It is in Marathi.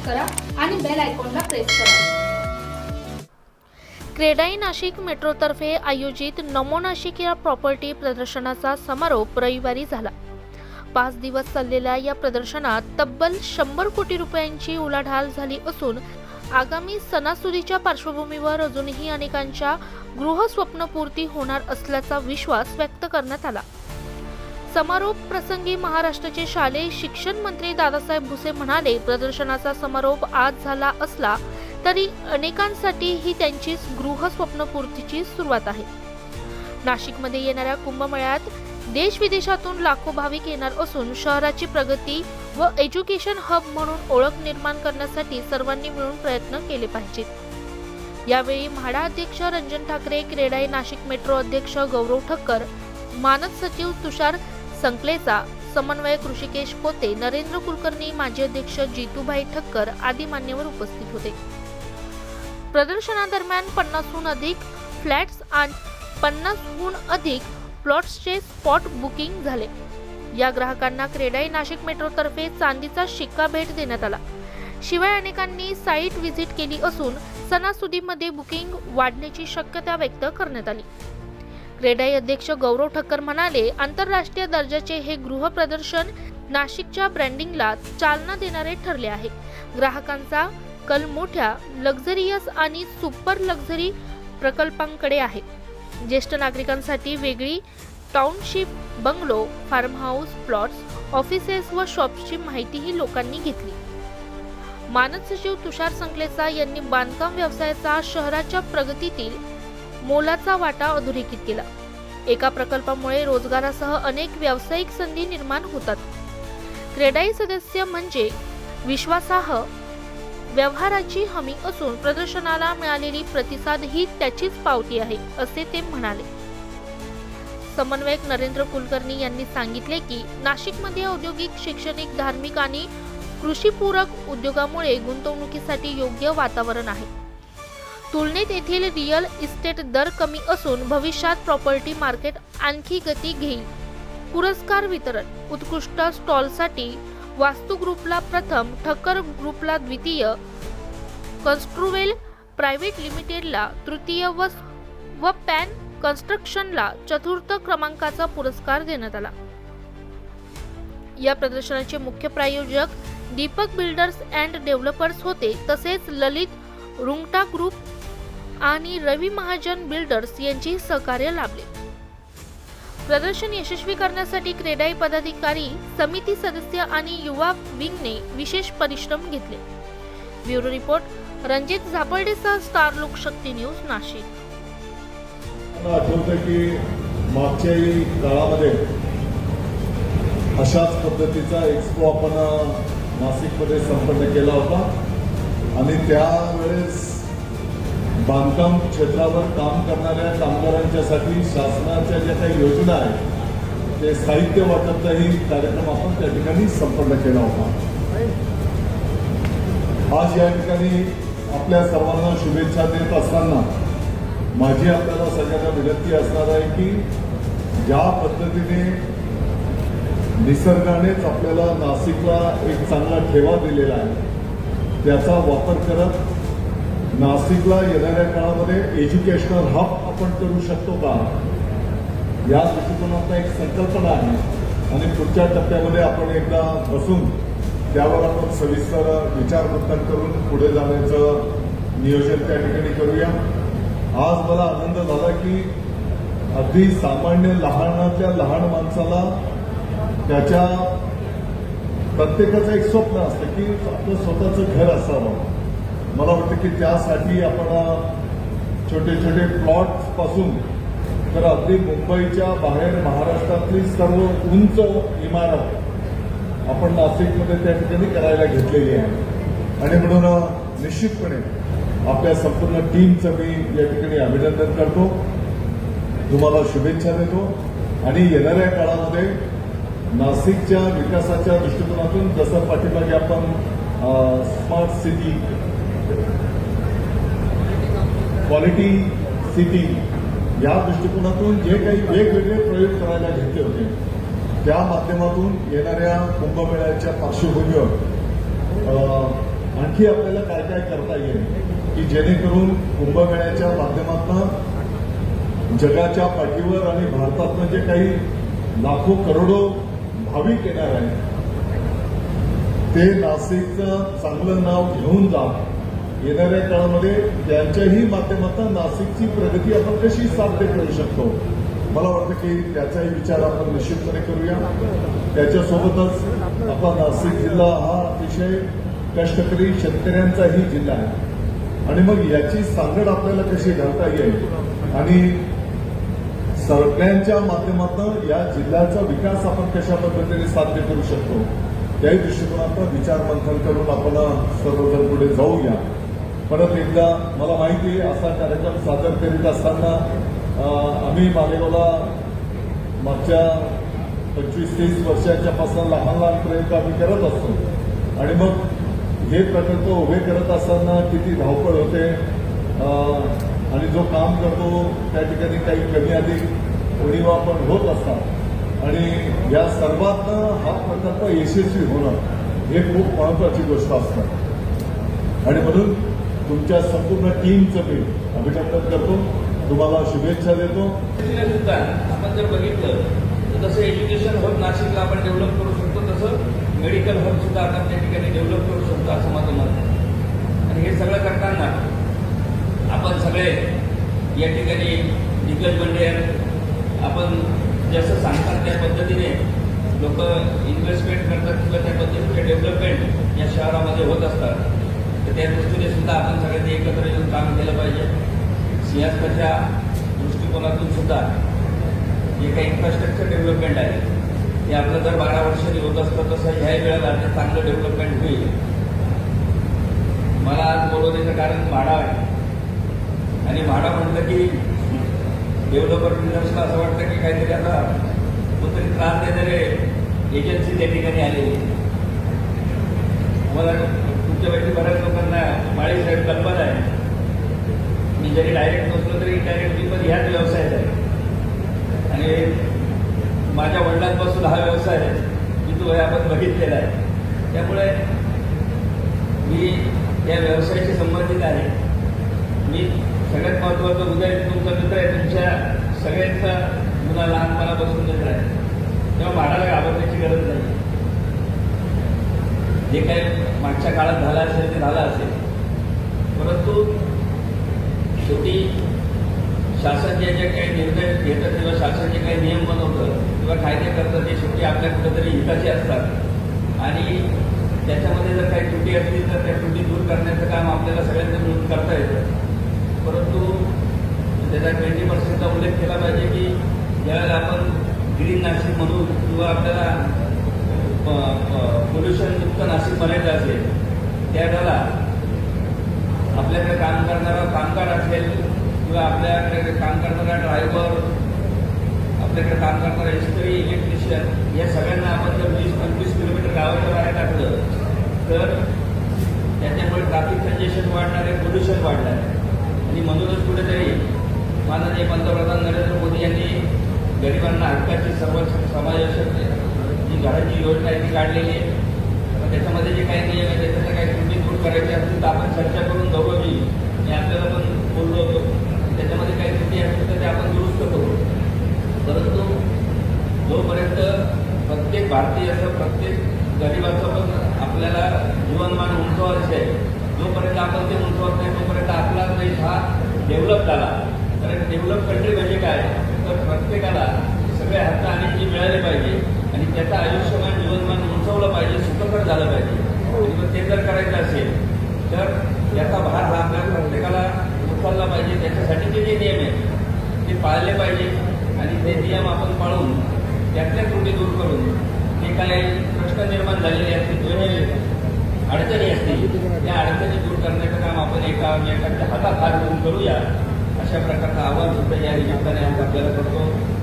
सबस्क्राईब करा आणि बेल आयकॉनला प्रेस करा. क्रेडाई नाशिक मेट्रोतर्फे आयोजित नमो नाशिक या प्रॉपर्टी प्रदर्शनाचा समारोप रविवारी झाला. पाच दिवस चाललेल्या या प्रदर्शनात तब्बल शंभर कोटी रुपयांची उलाढाल झाली असून आगामी सणासुदीच्या पार्श्वभूमीवर अजूनही अनेकांच्या गृहस्वप्नपूर्ती होणार असल्याचा विश्वास व्यक्त करण्यात आला. समारोप प्रसंगी महाराष्ट्राचे शालेय शिक्षण मंत्री दादासाहेब भुसे म्हणाले प्रदर्शनाचा समारोप आज झाला असला तरी अनेकांसाठी ही त्यांची गृहस्वप्नपूर्तीची सुरुवात आहे. नाशिकमध्ये येणाऱ्या कुंभमेळ्यात देश विदेशातून लाखो भाविक येणार असून शहराची प्रगती व एज्युकेशन हब म्हणून ओळख निर्माण करण्यासाठी सर्वांनी मिळून प्रयत्न केले पाहिजेत. यावेळी म्हाडा अध्यक्ष रंजन ठाकरे क्रेडाई नाशिक मेट्रो अध्यक्ष गौरव ठक्कर मानद सचिव तुषार संकलेचा समन्वयक ऋषिकेश पोते नरेंद्र कुलकर्णी माजी अध्यक्ष जितूभाई ठक्कर आदी मान्यवर उपस्थित होते. प्रदर्शनादरम्यान पन्नासहून अधिक फ्लॅट्स आणि पन्नासहून अधिक प्लॉट्सचे स्पॉट बुकिंग झाले. या ग्राहकांना क्रेडाई नाशिक मेट्रोतर्फे चांदीचा शिक्का भेट देण्यात आला. शिवाय अनेकांनी साईट व्हिजिट केली असून सणासुदीमध्ये बुकिंग वाढण्याची शक्यता व्यक्त करण्यात आली. क्रेडाई अध्यक्ष गौरव ठक्कर म्हणाले आंतरराष्ट्रीय दर्जाचे हे गृह प्रदर्शन नाशिकच्या ब्रँडिंगला चालना देणारे ठरले आहे. ग्राहकांचा कल मोठ्या लक्झरियस आणि सुपर लक्झरी प्रकल्पांकडे आहे. ज्येष्ठ नागरिकांसाठी वेगळी township bungalow farm house plots offices व शॉप्सची माहितीही लोकांनी घेतली. मानद सचिव तुषार संकलेचा यांनी बांधकाम व्यवसायाचा शहराच्या प्रगतीतील मोलाचा वाटा अधोरेखित केला. एका प्रकल्पामुळे रोजगारासह अनेक व्यावसायिक संधी निर्माण होतात. क्रेडाई सदस्य म्हणजे विश्वासार्ह व्यवहाराची हमी असून प्रदर्शनाला मिळालेली प्रतिसाद ही त्याचीच पावती आहे असे ते म्हणाले. समन्वयक नरेंद्र कुलकर्णी यांनी सांगितले की नाशिकमध्ये औद्योगिक शैक्षणिक धार्मिक आणि कृषीपूरक उद्योगामुळे गुंतवणुकीसाठी योग्य वातावरण आहे. तुलनेत येथील रिअल इस्टेट दर कमी असून भविष्यात प्रॉपर्टी मार्केट आणखी गती घेईल. पुरस्कार वितरण उत्कृष्ट स्टॉलसाठी वास्तू ग्रुपला प्रथम ठक्कर ग्रुपला द्वितीय कन्स्ट्रुवेल प्रायव्हेट लिमिटेडला तृतीय व व पॅन कन्स्ट्रक्शनला चतुर्थ क्रमांकाचा पुरस्कार देण्यात आला. या प्रदर्शनाचे मुख्य प्रायोजक दीपक बिल्डर्स अँड डेव्हलपर्स होते तसेच ललित रुंगटा ग्रुप आणि रवी महाजन बिल्डर्स यांचे सहकार्य लाभले. प्रदर्शन यशस्वी करण्यासाठी क्रेडाई पदाधिकारी समिती सदस्य आणि युवा विंगने विशेष परिश्रम घेतले. ब्युरो रिपोर्ट रणजित झापर्डेसह स्टार लोकशक्ती न्यूज नाशिक. मला आठवतं की मागच्याही काळामध्ये अशाच पद्धतीचा एक्सपो आपण नाशिकमध्ये संपन्न केला होता. आणि त्यावेळेस बांधकाम क्षेत्रावर काम करणाऱ्या कामगारांच्यासाठी शासनाच्या ज्या काही योजना आहेत ते साहित्य वाटपचाही कार्यक्रम आपण त्या ठिकाणी संपन्न केला होता. आज या ठिकाणी आपल्या सर्वांना शुभेच्छा देत असताना माझी आपल्याला सगळ्यांना विनंती असणार आहे की ज्या पद्धतीने निसर्गानेच आपल्याला नाशिकला एक चांगला ठेवा दिलेला आहे. त्याचा वापर करत नाशिकला येणाऱ्या काळामध्ये एज्युकेशनल हब आपण करू शकतो का? या दृष्टिकोनातला एक संकल्पना आहे. आणि पुढच्या टप्प्यामध्ये आपण एकदा बसून त्यावर आपण सविस्तर विचारमंथन करून पुढे जाण्याचं नियोजन त्या ठिकाणी करूया. आज मला आनंद झाला की अगदी सामान्य लहानातल्या लहान माणसाला त्याच्या प्रत्येकाचं एक स्वप्न असतं की आपलं स्वतःचं घर असावं. मला वाटतं की त्यासाठी आपण छोटे छोटे प्लॉटपासून तर अगदी मुंबईच्या बाहेर महाराष्ट्रातली सर्व उंच इमारत आपण नाशिकमध्ये त्या ठिकाणी करायला घेतलेली आहे. आणि म्हणून निश्चितपणे आपल्या संपूर्ण टीमचं मी या ठिकाणी अभिनंदन करतो. तुम्हाला शुभेच्छा देतो. आणि येणाऱ्या काळामध्ये नाशिकच्या विकासाच्या दृष्टिकोनातून जसं पाठीमागे आपण स्मार्ट सिटी क्वालिटी सिटी या दृष्टिकोनातून जे काही वेगवेगळे प्रयोग करायला घेतले होते त्या माध्यमातून येणाऱ्या कुंभमेळ्याच्या पार्श्वभूमीवर आणखी आपल्याला काय काय करता येईल की जेणेकरून कुंभमेळ्याच्या माध्यमातून जगाच्या पाठीवर आणि भारतातनं जे काही लाखो करोडो भाविक येणार आहेत ते नाशिकचं चांगलं नाव घेऊन जा येणाऱ्या काळामध्ये त्यांच्याही माध्यमातून नाशिकची प्रगती आपण कशी साध्य करू शकतो? मला वाटतं की त्याचाही विचार आपण निश्चितपणे करूया. त्याच्यासोबतच आपला नाशिक जिल्हा हा अतिशय कष्टकरी शेतकऱ्यांचाही जिल्हा आहे. आणि मग याची सांगड आपल्याला कशी घालता येईल? आणि सगळ्यांच्या माध्यमातून या जिल्ह्याचा विकास आपण कशा पद्धतीने साध्य करू शकतो? त्याही दृष्टिकोनातून विचार मंथन करून आपण सर्वजण पुढे जाऊया. परत एकदा मला माहिती आहे असा कार्यक्रम सादर करीत असताना आम्ही मालेगावला मागच्या पंचवीस तीस वर्षाच्या पासून लहान लहान प्रयोग आम्ही करत असतो. आणि मग हे प्रकल्प उभे करत असताना किती धावपळ होते आणि जो काम करतो त्या ठिकाणी काही कमी अधिक उणीवा पण होत असतात. आणि या सर्वातनं हा प्रकल्प यशस्वी होणं हे खूप महत्वाची गोष्ट असतात आणि म्हणून तुमच्या संपूर्ण टीमचं मी अभिनंदन करतो? तुम्हाला शुभेच्छा देतो. सुद्धा आपण जर बघितलं तर जसं एज्युकेशन हब नाशिकला आपण डेव्हलप करू शकतो तसं मेडिकल हब सुद्धा आपण त्या ठिकाणी डेव्हलप करू शकतो असं माझं मत आणि हे सगळं करताना आपण सगळे या ठिकाणी दिग्गज मंडळ आपण जसं सांगतात त्या पद्धतीने लोक इन्व्हेस्टमेंट करतात किंवा त्या पद्धतीचे डेव्हलपमेंट या शहरामध्ये होत असतात. तर त्या दृष्टीने सुद्धा आपण सगळ्यांनी एकत्र येऊन काम केलं पाहिजे. सिंहस्थाच्या दृष्टिकोनातून सुद्धा जे काही इन्फ्रास्ट्रक्चर डेव्हलपमेंट आहे ते आपलं जर बारा वर्षांनी होत असतं तसं ह्या वेळेला ते चांगलं डेव्हलपमेंट होईल. मला आज बोलवण्याचं कारण म्हाडा आहे. आणि म्हाडा म्हटलं की डेव्हलपर बिल्डर्सला असं वाटतं की काहीतरी आता कोणतरी त्रास देणारे एजन्सी त्या ठिकाणी आलेली आहे. मला तुमच्यापैकी बऱ्याच लोकांना माळी साहेब कल्पना आहे. मी जरी डायरेक्ट नसलो तरी डायरेक्ट मी पण ह्याच व्यवसायात आहे. आणि माझ्या वडिलांपासून हा व्यवसाय मी तो आपण बघितलेला आहे. त्यामुळे मी या व्यवसायाशी संबंधित आहे. मी सगळ्यात महत्त्वाचं उदय तुमचा मित्र आहे. तुमच्या सगळ्यांचा मुला लहानपणापासून मित्र आहे. तेव्हा भाडाला घाबरण्याची गरज नाही. जे काही मागच्या काळात झालं असेल ते झालं असेल. परंतु शेवटी शासन जे जे काही निर्णय घेतं किंवा शासन जे काही नियम बनवतं किंवा कायदे करतं ते शेवटी आपल्या कुठेतरी हिताचे असतात. आणि त्याच्यामध्ये जर काही त्रुटी असतील तर त्या त्रुटी दूर करण्याचं काम आपल्याला सगळ्यांना मिळून करता येतं. परंतु त्याचा ट्वेंटी पर्सेंटचा उल्लेख केला पाहिजे की ज्यावेळेला आपण ग्रीन नाशिक म्हणून किंवा आपल्याला पोल्युशनमुक्त नाशिक बनायचं असेल. त्यावेळेला आपल्याकडे काम करणारा कामगार असेल किंवा आपल्याकडे काम करणारा ड्रायव्हर आपल्याकडे काम करणारा इस्त्री इलेक्ट्रिशियन या सगळ्यांना आपण जर वीस पंचवीस किलोमीटर गावाच्या बाहेर टाकलं तर त्याच्यामुळे ट्रॅफिक कंजेशन वाढणार आहे पोल्युशन वाढणार. आहे आणि म्हणूनच कुठेतरी माननीय पंतप्रधान नरेंद्र मोदी यांनी गरिबांना हक्काची सर्व समावेशक घराची योजना आहे ती काढलेली आहे. त्याच्यामध्ये जे काही नियम आहे त्याच्यातल्या काही त्रुटी दूर करायची असतील तर आपण चर्चा करून दोघंही मी आपल्याला पण बोललो होतो. त्याच्यामध्ये काही त्रुटी असतील तर ते आपण दुरुस्त करू. परंतु जोपर्यंत प्रत्येक भारतीयाचं प्रत्येक गरिबाचं पण आपल्याला जीवनमान उंचवायचं आहे जोपर्यंत आपण ते उंचवत नाही तोपर्यंत आपला देश हा डेव्हलप झाला. कारण डेव्हलप कंट्री म्हणजे काय? तर प्रत्येकाला सगळे हक्क आणि जी मिळाले पाहिजे. आणि त्याचं आयुष्यमान जीवनमान उंचवलं पाहिजे सुखकर झालं पाहिजे. आणि मग ते जर करायचं असेल तर याचा भार हा आपल्या प्रत्येकाला उचलला पाहिजे. त्याच्यासाठीचे जे नियम आहेत ते पाळले पाहिजे. आणि ते नियम आपण पाळून त्यातल्या त्रुटी दूर करून जे काही प्रश्न निर्माण झालेले असतील दोन्ही अडचणी असतील त्या अडचणी दूर करण्याचं काम आपण एका एकाच्या हातात हात घेऊन करूया. अशा प्रकारचं आव्हान सुद्धा या निमित्ताने आज आपल्याला करतो.